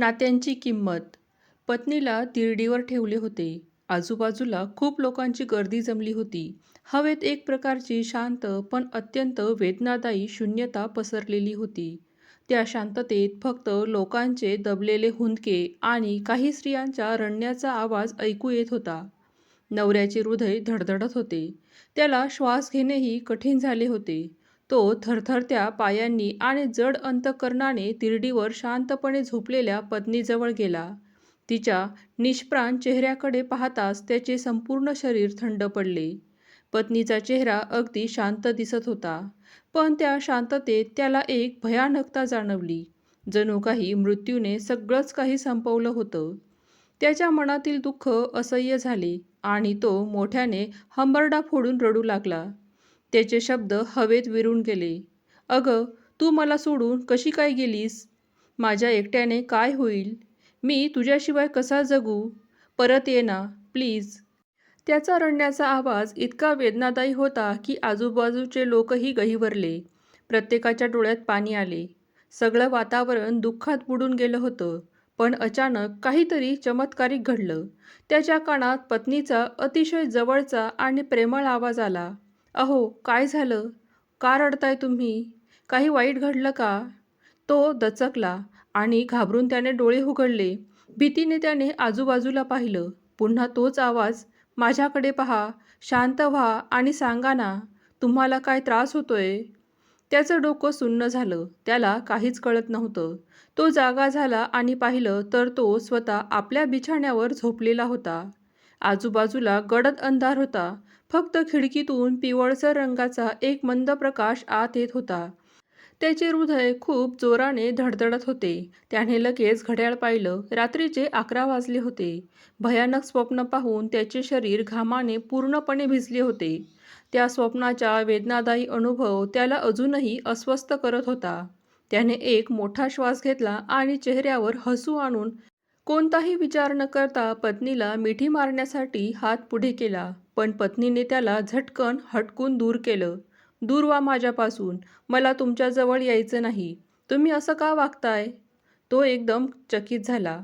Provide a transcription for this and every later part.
नात्यांची किंमत. पत्नीला तिरडीवर ठेवले होते. आजूबाजूला खूप लोकांची गर्दी जमली होती. हवेत एक प्रकारची शांत पण अत्यंत वेदनादायी शून्यता पसरलेली होती. त्या शांततेत फक्त लोकांचे दबलेले हुंदके आणि काही स्त्रियांच्या रडण्याचा आवाज ऐकू येत होता. नवऱ्याचे हृदय धडधडत होते. त्याला श्वास घेणेही कठीण झाले होते. तो थरथरत्या पायांनी आणि जड अंतकरणाने तिरडीवर शांतपणे झोपलेल्या पत्नीजवळ गेला. तिच्या निष्प्राण चेहऱ्याकडे पाहताच त्याचे संपूर्ण शरीर थंड पडले. पत्नीचा चेहरा अगदी शांत दिसत होता पण त्या शांततेत त्याला एक भयानकता जाणवली. जणू काही मृत्यूने सगळंच काही संपवलं होतं. त्याच्या मनातील दुःख असह्य झाले आणि तो मोठ्याने हंबरडा फोडून रडू लागला. त्याचे शब्द हवेत विरून गेले. अगं तू मला सोडून कशी काय गेलीस? माझ्या एकट्याने काय होईल? मी तुझ्याशिवाय कसा जगू? परत ये ना प्लीज. त्याचा रडण्याचा आवाज इतका वेदनादायी होता की आजूबाजूचे लोकही गहिवरले. प्रत्येकाच्या डोळ्यात पाणी आले. सगळं वातावरण दुःखात बुडून गेलं होतं पण अचानक काहीतरी चमत्कारिक घडलं. त्याच्या कानात पत्नीचा अतिशय जवळचा आणि प्रेमळ आवाज आला. अहो काय झालं? का रडताय तुम्ही? काही वाईट घडलं का? तो दचकला आणि घाबरून त्याने डोळे उघडले. भीतीने त्याने आजूबाजूला पाहिलं. पुन्हा तोच आवाज माझ्याकडे पहा शांत व्हा आणि सांगा ना तुम्हाला काय त्रास होतोय? त्याचं डोकं सुन्न झालं. त्याला काहीच कळत नव्हतं. तो जागा झाला आणि पाहिलं तर तो स्वतः आपल्या बिछाण्यावर झोपलेला होता. आजूबाजूला गडद अंधार होता. फक्त खिडकीतून पिवळसर रंगाचा एक मंद प्रकाश आत येत होता. त्याचे हृदय खूप जोराने धडधडत होते. त्याने लगेच घड्याळ पाहिलं. रात्रीचे अकरा वाजले होते. भयानक स्वप्न पाहून त्याचे शरीर घामाने पूर्णपणे भिजले होते. त्या स्वप्नाचा वेदनादायी अनुभव त्याला अजूनही अस्वस्थ करत होता. त्याने एक मोठा श्वास घेतला आणि चेहऱ्यावर हसू आणून कोणताही विचार न करता पत्नीला मिठी मारण्यासाठी हात पुढे केला. पण पत्नीने त्याला झटकन हटकून दूर केलं. दूर व्हा माझ्यापासून. मला तुमच्याजवळ यायचं नाही. तुम्ही असं का वागताय? तो एकदम चकित झाला.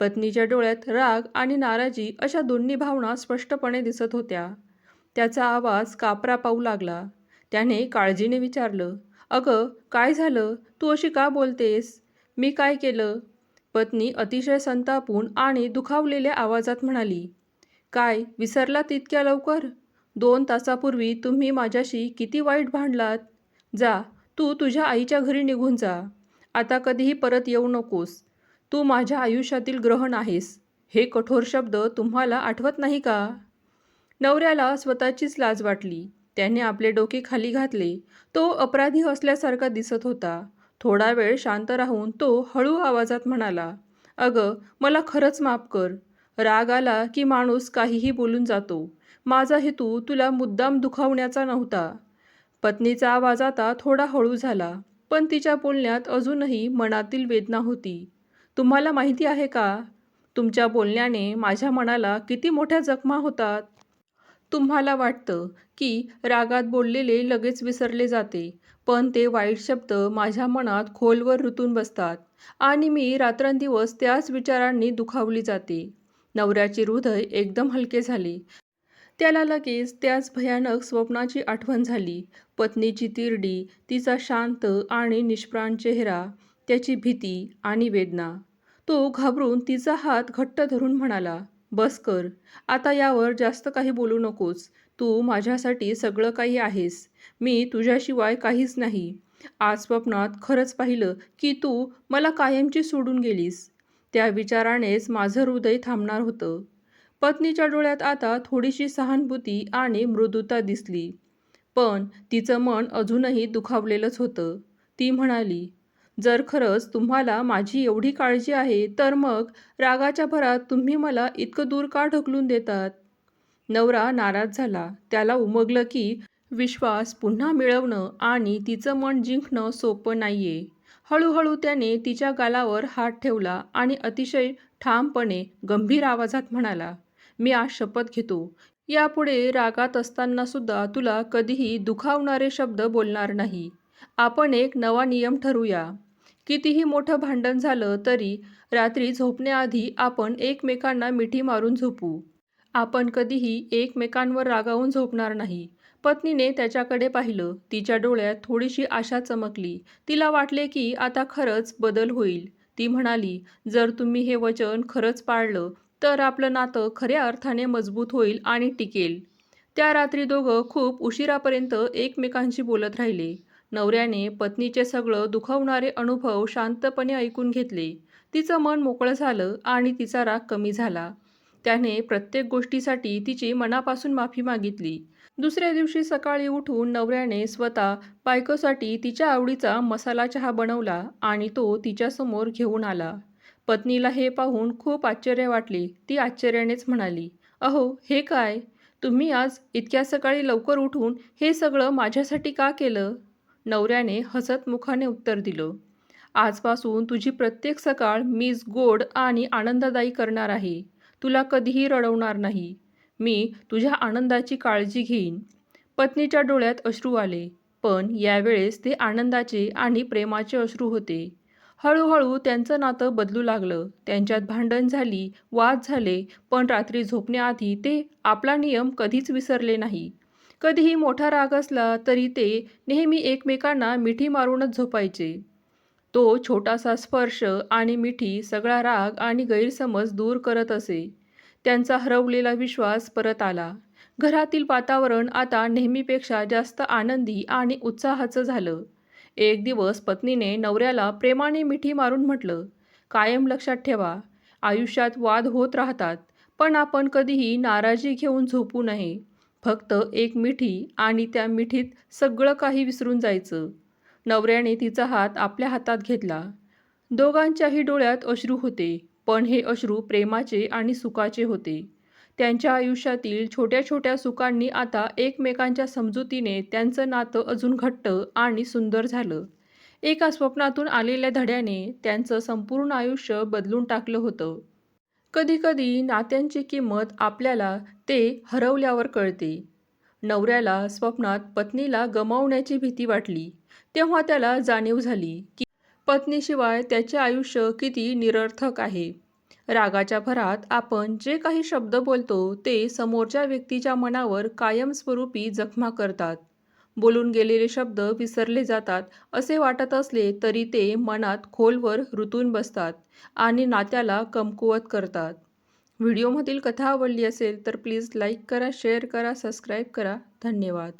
पत्नीच्या डोळ्यात राग आणि नाराजी अशा दोन्ही भावना स्पष्टपणे दिसत होत्या. त्याचा आवाज कापरा पाहू लागला. त्याने काळजीने विचारलं अगं काय झालं? तू अशी का बोलतेस? मी काय केलं? पत्नी अतिशय संतापून आणि दुखावलेल्या आवाजात म्हणाली काय विसरलात इतक्या लवकर? दोन तासापूर्वी तुम्ही माझ्याशी किती वाईट भांडलात? जा तू तुझ्या आईच्या घरी निघून जा. आता कधीही परत येऊ नकोस. तू माझ्या आयुष्यातील ग्रहण आहेस. हे कठोर शब्द तुम्हाला आठवत नाही का? नवऱ्याला स्वतःचीच लाज वाटली. त्याने आपले डोके खाली घातले. तो अपराधी असल्यासारखा दिसत होता. थोडा वेळ शांत राहून तो हळू आवाजात म्हणाला अगं मला खरंच माफ कर. राग आला की माणूस काहीही बोलून जातो. माझा हेतू तुला मुद्दाम दुखावण्याचा नव्हता. पत्नीचा आवाज आता थोडा हळू झाला पण तिच्या बोलण्यात अजूनही मनातील वेदना होती. तुम्हाला माहिती आहे का? तुमच्या बोलण्याने माझ्या मनाला किती मोठ्या जखमा होतात. तुम्हाला वाटतं की रागात बोललेले लगेच विसरले जाते पण ते वाईट शब्द माझ्या मनात खोलवर रुतून बसतात आणि मी रात्रंदिवस त्याच विचारांनी दुखावली जाते. नवऱ्याचे हृदय एकदम हलके झाले. त्याला लगेच त्याच भयानक स्वप्नाची आठवण झाली. पत्नीची तिरडी तिचा शांत आणि निष्प्राण चेहरा त्याची भीती आणि वेदना. तो घाबरून तिचा हात घट्ट धरून म्हणाला बस कर आता यावर जास्त काही बोलू नकोस. तू माझ्यासाठी सगळं काही आहेस. मी तुझ्याशिवाय काहीच नाही. आज स्वप्नात खरंच पाहिलं की तू मला कायमची सोडून गेलीस. त्या विचारानेच माझं हृदय थांबणार होतं. पत्नीच्या डोळ्यात आता थोडीशी सहानुभूती आणि मृदुता दिसली. पण तिचं मन अजूनही दुखावलेलंच होतं. ती म्हणाली जर खरंच तुम्हाला माझी एवढी काळजी आहे तर मग रागाच्या भरात तुम्ही मला इतकं दूर का ढकलून देतात? नवरा नाराज झाला. त्याला उमगलं की विश्वास पुन्हा मिळवणं आणि तिचं मन जिंकणं सोपं नाहीये. हळूहळू त्याने तिच्या गालावर हात ठेवला आणि अतिशय ठामपणे गंभीर आवाजात म्हणाला मी आज शपथ घेतो. यापुढे रागात असताना सुद्धा तुला कधीही दुखावणारे शब्द बोलणार नाही. आपण एक नवा नियम ठरवूया. कितीही मोठं भांडण झालं तरी रात्री झोपण्याआधी आपण एकमेकांना मिठी मारून झोपू. आपण कधीही एकमेकांवर रागावून झोपणार नाही. पत्नीने त्याच्याकडे पाहिलं. तिच्या डोळ्यात थोडीशी आशा चमकली. तिला वाटले की आता खरंच बदल होईल. ती म्हणाली जर तुम्ही हे वचन खरंच पाळलं तर आपलं नातं खऱ्या अर्थाने मजबूत होईल आणि टिकेल. त्या रात्री दोघं खूप उशिरापर्यंत एकमेकांशी बोलत राहिले. नवऱ्याने पत्नीचे सगळं दुखावणारे अनुभव शांतपणे ऐकून घेतले. तिचं मन मोकळं झालं आणि तिचा राग कमी झाला. त्याने प्रत्येक गोष्टीसाठी तिची मनापासून माफी मागितली. दुसऱ्या दिवशी सकाळी उठून नवऱ्याने स्वतः बायकोसाठी तिच्या आवडीचा मसाला चहा बनवला आणि तो तिच्यासमोर घेऊन आला. पत्नीला हे पाहून खूप आश्चर्य वाटले. ती आश्चर्यानेच म्हणाली अहो हे काय? तुम्ही आज इतक्या सकाळी लवकर उठून हे सगळं माझ्यासाठी का केलं? नवऱ्याने हसत मुखाने उत्तर दिलं आजपासून तुझी प्रत्येक सकाळ मीच गोड आणि आनंददायी करणार आहे. तुला कधीही रडवणार नाही. मी तुझ्या आनंदाची काळजी घेईन. पत्नीच्या डोळ्यात अश्रू आले. पण यावेळेस ते आनंदाचे आणि प्रेमाचे अश्रू होते. हळूहळू त्यांचं नातं बदलू लागलं. त्यांच्यात भांडण झाली वाद झाले पण रात्री झोपण्याआधी ते आपला नियम कधीच विसरले नाही. कधीही मोठा राग असला तरी ते नेहमी एकमेकांना मिठी मारूनच झोपायचे. तो छोटासा स्पर्श आणि मिठी सगळा राग आणि गैरसमज दूर करत असे. त्यांचा हरवलेला विश्वास परत आला. घरातील वातावरण आता नेहमीपेक्षा जास्त आनंदी आणि उत्साहाचं झालं. एक दिवस पत्नीने नवऱ्याला प्रेमाने मिठी मारून म्हटलं कायम लक्षात ठेवा आयुष्यात वाद होत राहतात पण आपण कधीही नाराजी घेऊन झोपू नये. फक्त एक मिठी आणि त्या मिठीत सगळं काही विसरून जायचं. नवऱ्याने तिचा हात आपल्या हातात घेतला. दोघांच्याही डोळ्यात अश्रू होते. पण हे अश्रू प्रेमाचे आणि सुखाचे होते. त्यांच्या आयुष्यातील छोट्या छोट्या सुखांनी आता एकमेकांच्या समजुतीने त्यांचं नातं अजून घट्ट आणि सुंदर झालं. एका स्वप्नातून आलेल्या धड्याने त्यांचं संपूर्ण आयुष्य बदलून टाकलं होतं. कधीकधी नात्यांची किंमत आपल्याला ते हरवल्यावर कळते. नवऱ्याला स्वप्नात पत्नीला गमावण्याची भीती वाटली. तेव्हा त्याला जाणीव झाली की पत्नीशिवाय त्याचे आयुष्य किती निरर्थक आहे? रागाच्या भरात आपण जे काही शब्द बोलतो ते समोरच्या व्यक्तीच्या मनावर कायमस्वरूपी जखमा करतात. बोलून गेलेले शब्द विसरले जातात असे वाटत असले तरी ते मनात खोलवर रुतून बसतात आणि नात्याला कमकुवत करतात. व्हिडिओमधील कथा आवडली असेल तर प्लीज लाईक करा शेअर करा सबस्क्राईब करा. धन्यवाद.